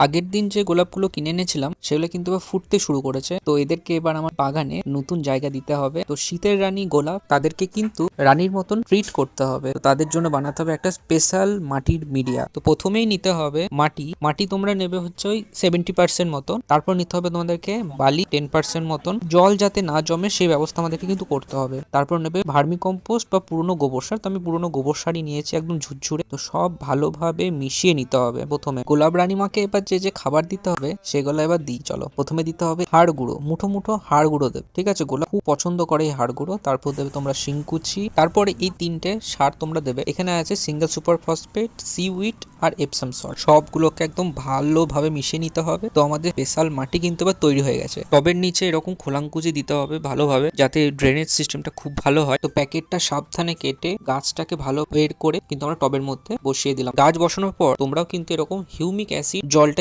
আগের দিন যে গোলাপগুলো কিনে এনেছিলাম, সেগুলো কিন্তু ফুটতে শুরু করেছে। তো এদেরকে এবার আমার বাগানে নতুন জায়গা দিতে হবে। তো শীতের রানী গোলাপ, তাদেরকে কিন্তু রানীর মতন ট্রিট করতে হবে। তো তাদের জন্য বানাতে হবে একটা স্পেশাল মাটির মিডিয়া। তো প্রথমেই নিতে হবে মাটি। মাটি তোমরা নেবে হচ্ছে ওই সেভেন্টি পার্সেন্ট মতন। তারপর নিতে হবে তোমাদেরকে বালি টেন পার্সেন্ট মতন। জল যাতে না জমে, সেই ব্যবস্থা আমাদেরকে কিন্তু করতে হবে। তারপর নেবে ভার্মি কম্পোস্ট বা পুরনো গোবর সার। তো আমি পুরনো গোবর সারই নিয়েছি একদম ঝুরঝুরে। তো সব ভালোভাবে মিশিয়ে নিতে হবে প্রথমে। গোলাপ রানীমাকে এবার যে যে খাবার দিতে হবে সেগুলো এবার দিই, চলো। প্রথমে দিতে হবে হাড় গুঁড়ো, মুঠো মুঠো হাড় গুঁড়ো দেবে, ঠিক আছে? গোলাপ খুব পছন্দ করে এই হাড় গুঁড়ো, তারপর দেবে তোমরা শিংকুচি, তারপরে এই তিনটে সার তোমরা দেবে। এখানে আছে সিঙ্গেল সুপার ফসফেট সিউইট আর এপসাম সল্ট। সবগুলোকে একদম ভালোভাবে মিশিয়ে নিতে হবে। তো আমাদের স্পেশাল মাটি কিন্তু এবার তৈরি হয়ে গেছে। টবের নিচে এরকম খোলাঙ্কুচি দিতে হবে ভালোভাবে, যাতে ড্রেনেজ সিস্টেমটা খুব ভালো হয়। তো প্যাকেটটা সাবধানে কেটে গাছটাকে ভালো বের করে কিন্তু আমরা টবের মধ্যে বসিয়ে দিলাম। গাছ বসানোর পর তোমরাও কিন্তু এরকম হিউমিক অ্যাসিড জলটা